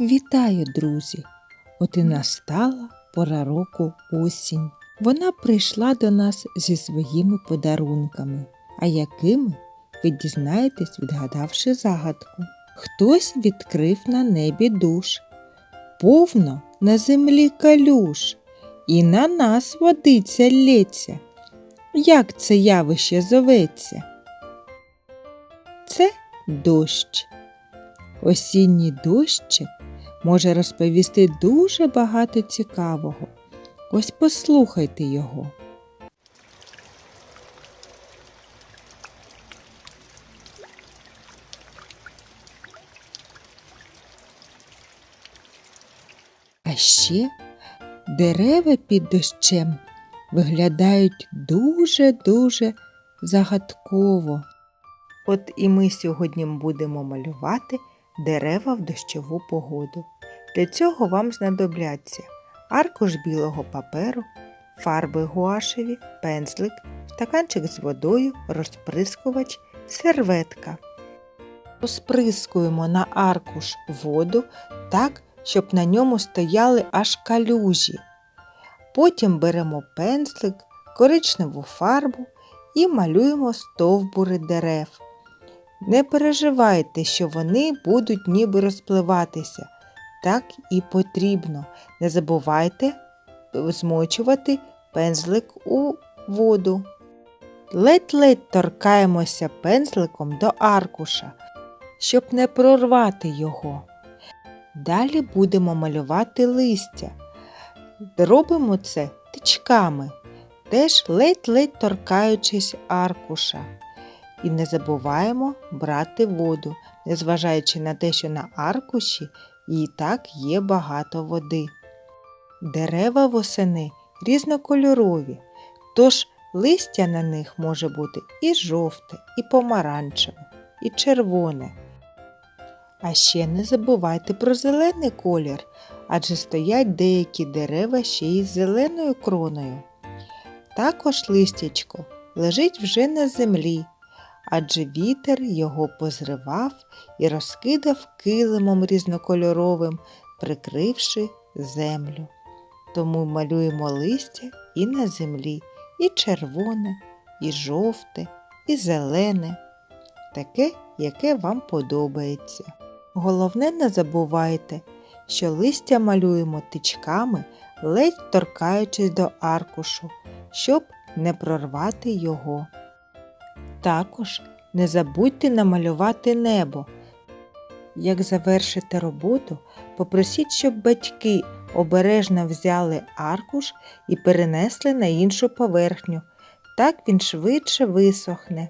Вітаю, друзі! От і настала пора року осінь. Вона прийшла до нас зі своїми подарунками. А якими ви дізнаєтесь, відгадавши загадку. Хтось відкрив на небі душ, повно на землі калюш, і на нас водиця лється. Як це явище зоветься? Це дощ. Осінній дощик може розповісти дуже багато цікавого. Ось послухайте його. А ще дерева під дощем виглядають дуже-дуже загадково. От і ми сьогодні будемо малювати дерева в дощову погоду. Для цього вам знадобляться аркуш білого паперу, фарби гуашеві, пензлик, стаканчик з водою, розприскувач, серветка. Розприскуємо на аркуш воду так, щоб на ньому стояли аж калюжі. Потім беремо пензлик, коричневу фарбу і малюємо стовбури дерев. Не переживайте, що вони будуть ніби розпливатися. Так і потрібно. Не забувайте змочувати пензлик у воду. Ледь-ледь торкаємося пензликом до аркуша, щоб не прорвати його. Далі будемо малювати листя. Робимо це тичками, теж ледь-ледь торкаючись аркуша. І не забуваємо брати воду, незважаючи на те, що на аркуші і так є багато води. Дерева восени різнокольорові, тож листя на них може бути і жовте, і помаранчеве, і червоне. А ще не забувайте про зелений колір, адже стоять деякі дерева ще й з зеленою кроною. Також листячко лежить вже на землі, адже вітер його позривав і розкидав килимом різнокольоровим, прикривши землю. Тому малюємо листя і на землі, і червоне, і жовте, і зелене, таке, яке вам подобається. Головне, не забувайте, що листя малюємо тичками, ледь торкаючись до аркушу, щоб не прорвати його. Також не забудьте намалювати небо. Як завершите роботу, попросіть, щоб батьки обережно взяли аркуш і перенесли на іншу поверхню. Так він швидше висохне.